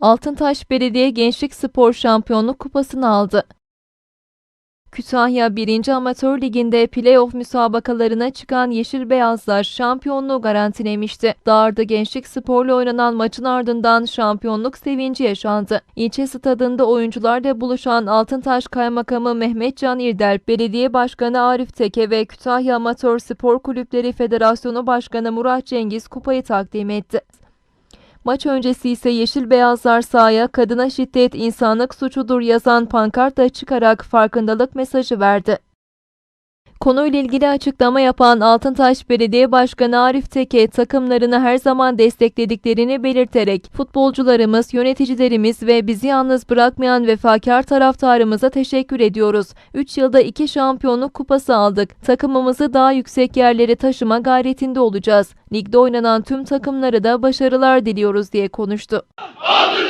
Altıntaş Belediye Gençlik Spor Şampiyonluk Kupası'nı aldı. Kütahya 1. Amatör Ligi'nde playoff müsabakalarına çıkan Yeşil Beyazlar şampiyonluğu garantilemişti. Dağarda Gençlik Spor'la oynanan maçın ardından şampiyonluk sevinci yaşandı. İlçe stadında oyuncularla buluşan Altıntaş Kaymakamı Mehmet Can İrdel, Belediye Başkanı Arif Teke ve Kütahya Amatör Spor Kulüpleri Federasyonu Başkanı Murat Cengiz kupayı takdim etti. Maç öncesi ise Yeşil Beyazlar sahaya kadına şiddet insanlık suçudur yazan pankartla çıkarak farkındalık mesajı verdi. Konuyla ilgili açıklama yapan Altıntaş Belediye Başkanı Arif Teke takımlarını her zaman desteklediklerini belirterek futbolcularımız, yöneticilerimiz ve bizi yalnız bırakmayan vefakar taraftarımıza teşekkür ediyoruz. 3 yılda 2 şampiyonluk kupası aldık. Takımımızı daha yüksek yerlere taşıma gayretinde olacağız. Ligde oynanan tüm takımlara da başarılar diliyoruz diye konuştu. Adır